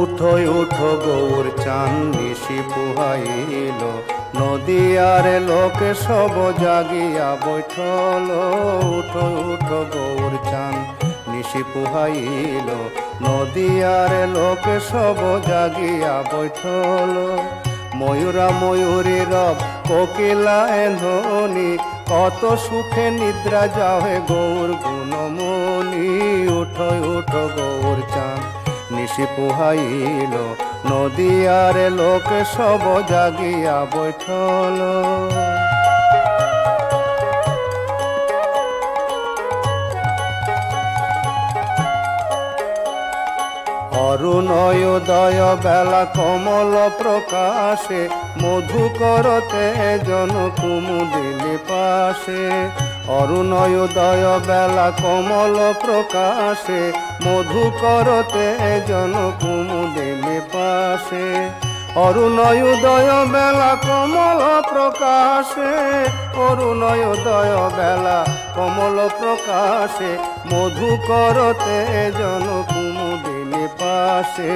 উঠো উঠো, গৌর চান নিশি পুহাইল। নদী আর লোকে সব জাগিয়া বৈঠল। উঠো উঠো, গৌর চান নিশি পুহাইল। নদী আর লোকে সব জাগিয়া বৈঠল। ময়ূরা ময়ূরী রব কোকিলা ধ্বনি কত সুখে নিদ্রা যাবে গৌর গুণমণি। উঠো উঠো, গৌর চান নিশি পোহাইল নদী আর লোক সব জাগিয়া বৈঠল। অরুণয়োদয় বেলা কমল প্রকাশে মধু করতে জন কুমুদিলি পাশে। অরুণয়োদয় বেলা কমল প্রকাশে মধু করতে জন কুমুদিলি পাশে। অরুণয়োদয় বেলা কমল প্রকাশে অরুণয়োদয় বেলা কমল প্রকাশে মধু করতে জন কুমুদিনী পাশে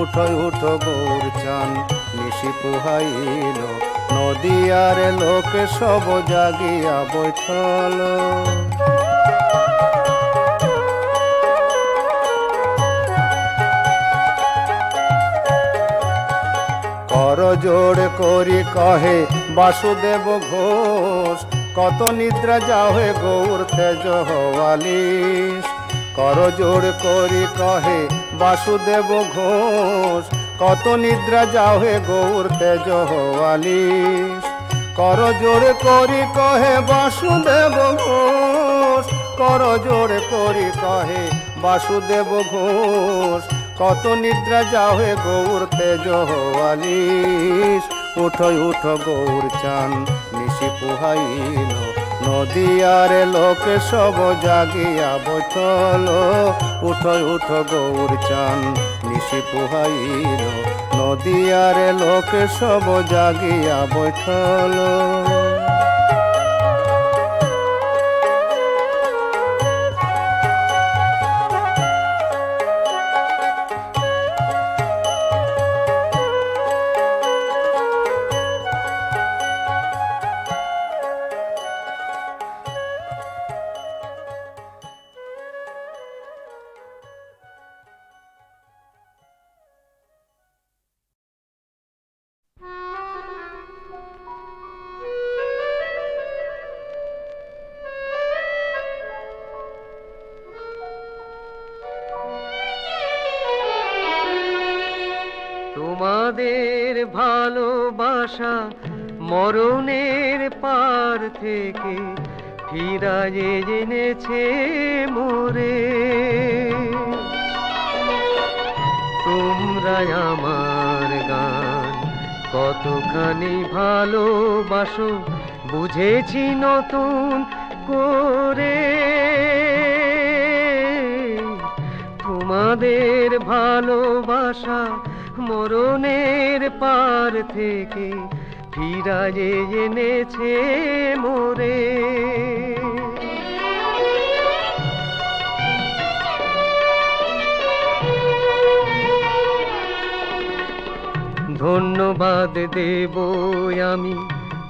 উঠো উঠো গৌর চান, নিশি পুহাইল। নদী আর লোকে সব জাগিয়া বৈঠল। জোড় করি কহে, বাসুদেব ঘোষ, কত নিদ্রা যাহে গৌর তেজ হওয়ালিস কর জোড় করি কহে, বাসুদেব ঘোষ, কত নিদ্রা যাহে গৌর তেজ কর জোড় করি কহে, বাসুদেব ঘোষ, কর জোড় করি কহে, বাসুদেব ঘোষ, কত নিদ্রা যাহে গৌর তেজ হওয়ালিস উঠো উঠো গৌর চান, নিশি পুহাইল নদী লোক সব জাগিয়া বছল উঠো, উঠ গৌর চান নিশি পুহাইল। নদী লোক সব জাগিয়া বৈঠল ভালোবাসা মরণের পার থেকে ফিরায়ে জেনেছে মোরে। তোমরা আমার গান, কতখানি ভালোবাসো, বুঝেছি নতুন করে। তোমাদের ভালোবাসা মরণের পার থেকে ফিরায়ে এনেছে মোরে। ধন্যবাদ দেব আমি,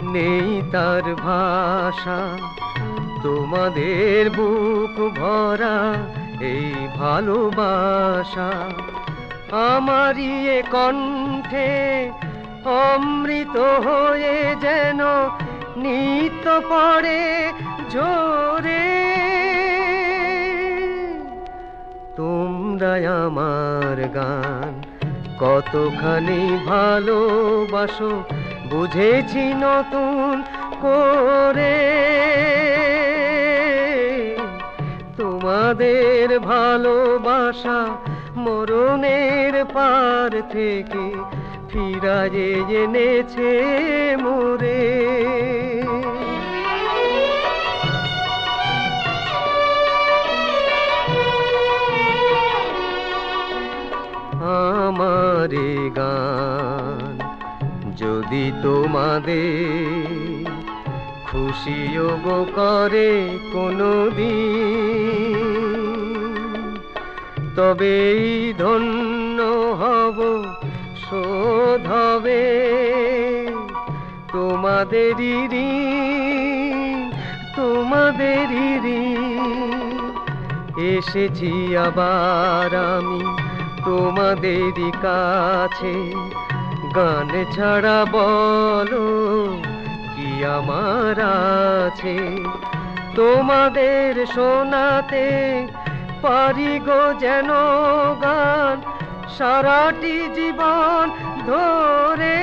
নেই তার ভাষা। তোমাদের বুক ভরা এই ভালোবাসা। আমারই এ কণ্ঠে অমৃত হয়ে যেন নিত্য পড়ে ঝরে তোমরা আমার গান কতখানি ভালোবাসো, বুঝেছি নতুন করে। তোমাদের ভালোবাসা মরণের পার থেকে ফিরায়ে জেনেছে মোরে। আমারে গান যদি তোমাদের খুশিও গো করে কোনো দিন তবেই ধন্য হব, শোধ হবে। তোমাদেরই ঋণ, তোমাদেরই এসেছি আবার আমি তোমাদেরই কাছে। গান ছাড়া বলো কি আমার আছে? তোমাদের শোনাতে পারি গো যেন গান, সারাটি জীবন ধরে।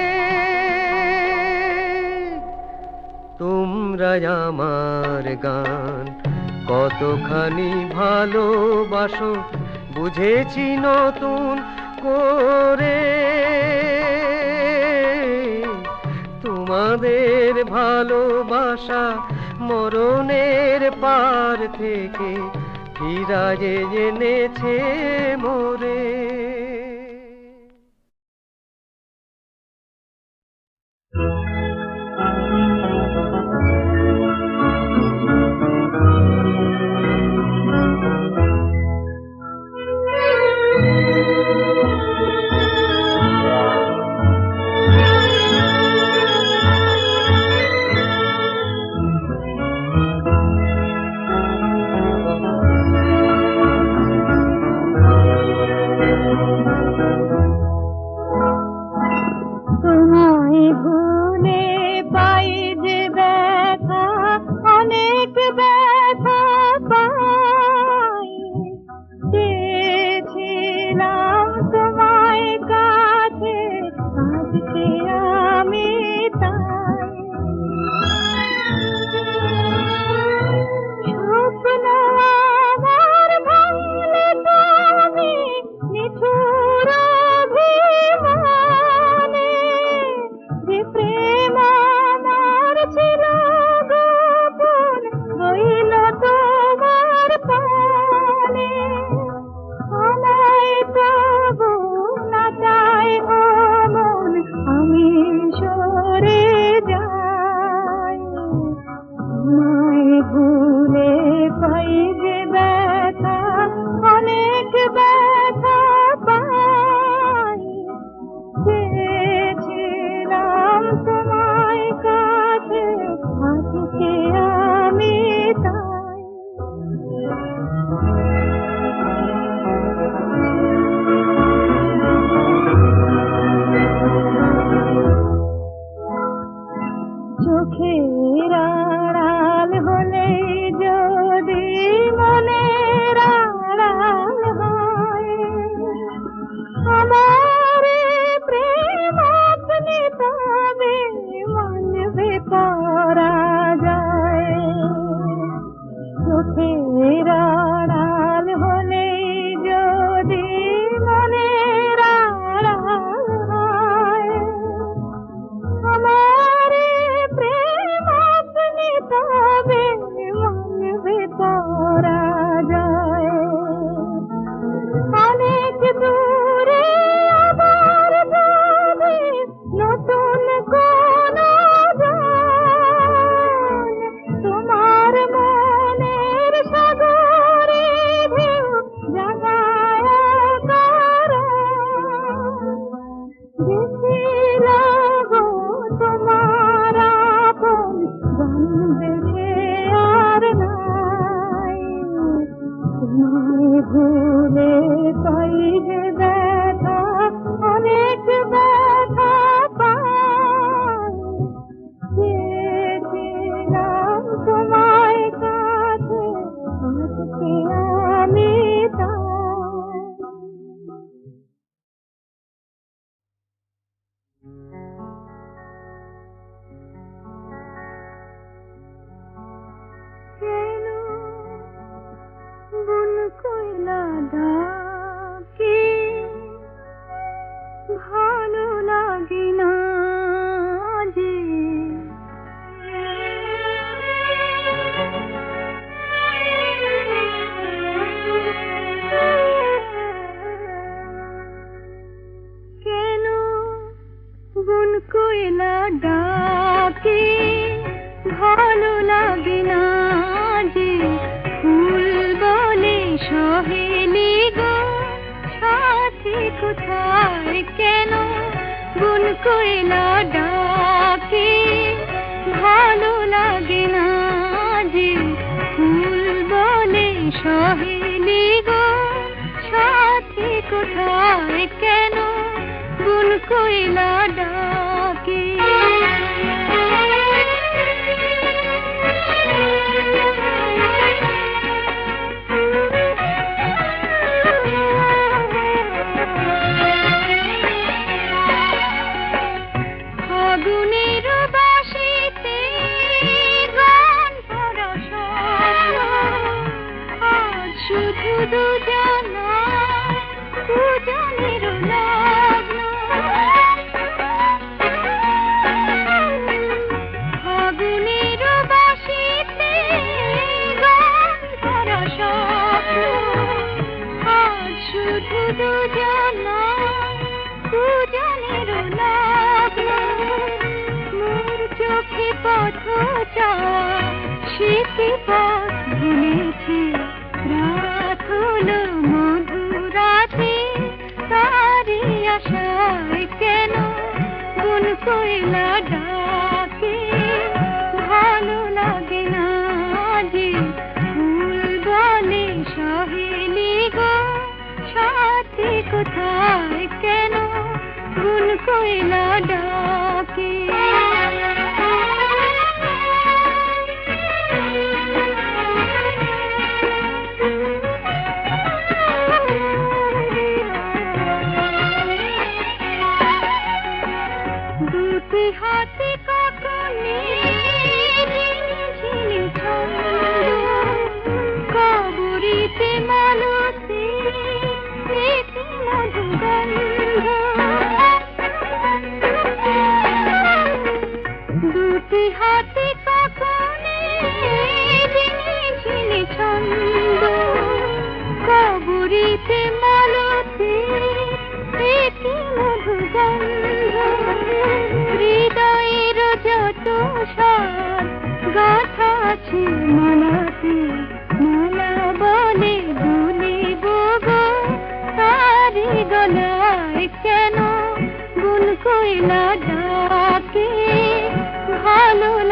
তোমরা আমার গান, কতখানি ভালোবাসো, বুঝেছি নতুন করে। তোমাদের ভালোবাসা মরণের পার থেকে ফিরায়ে এনেছে মোরে। সহিনী গো সাথী কোথায় কেন? ভুল কইলা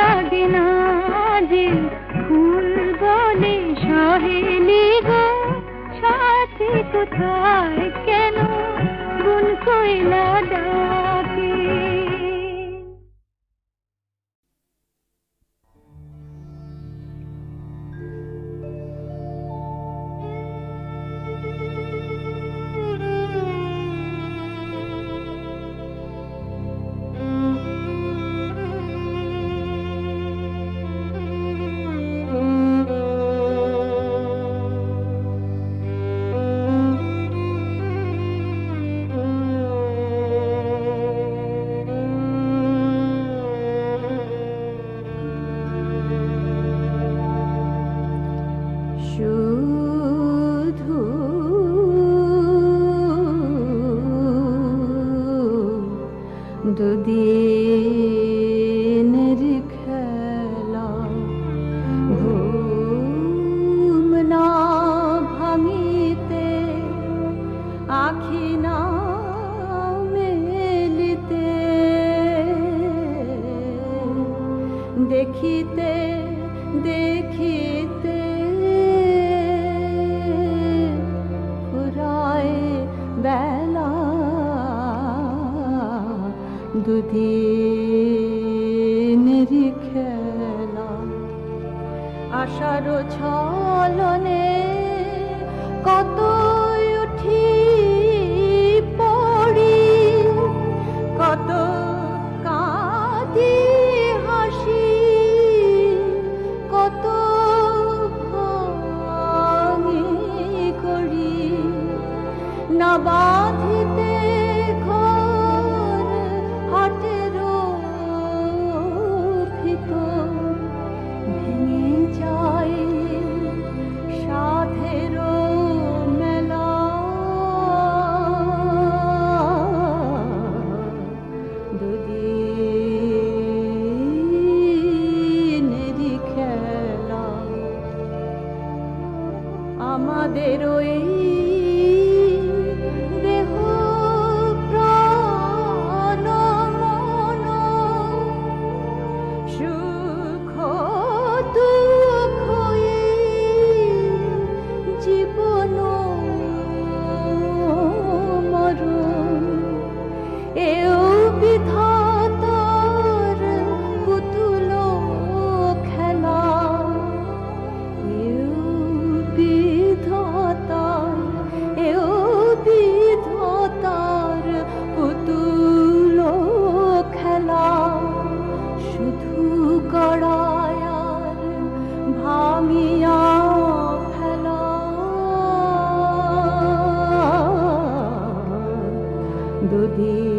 লাগে যে ফুল বলে সহেলি কোথায় কেন? গুন কইলা দা দেখিতে দেখিতে। ফুরায় বেলা দুদিন খেলা আশার ছলনে কত না বাঁধিতে ঘর Sure. দুধে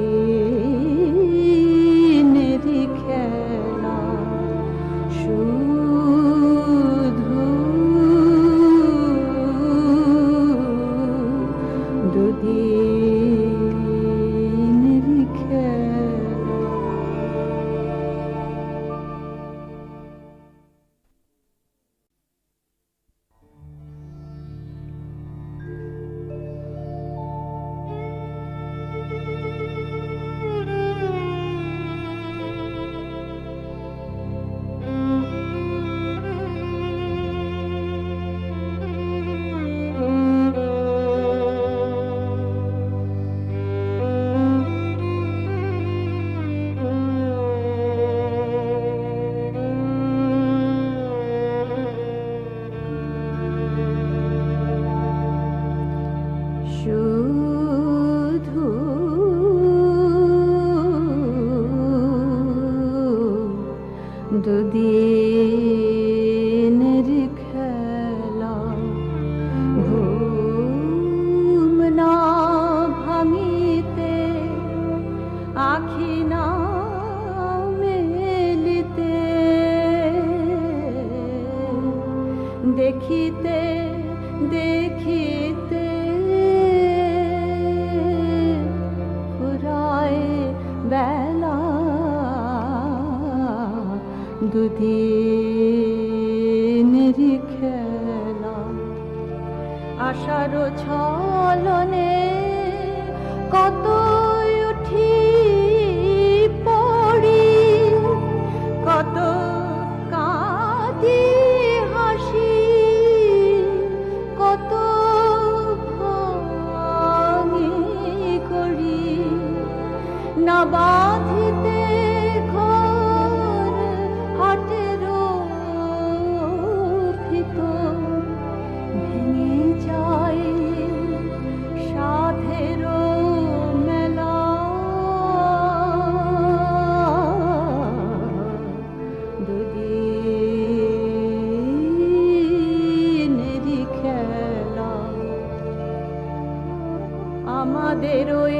আমাদের ওই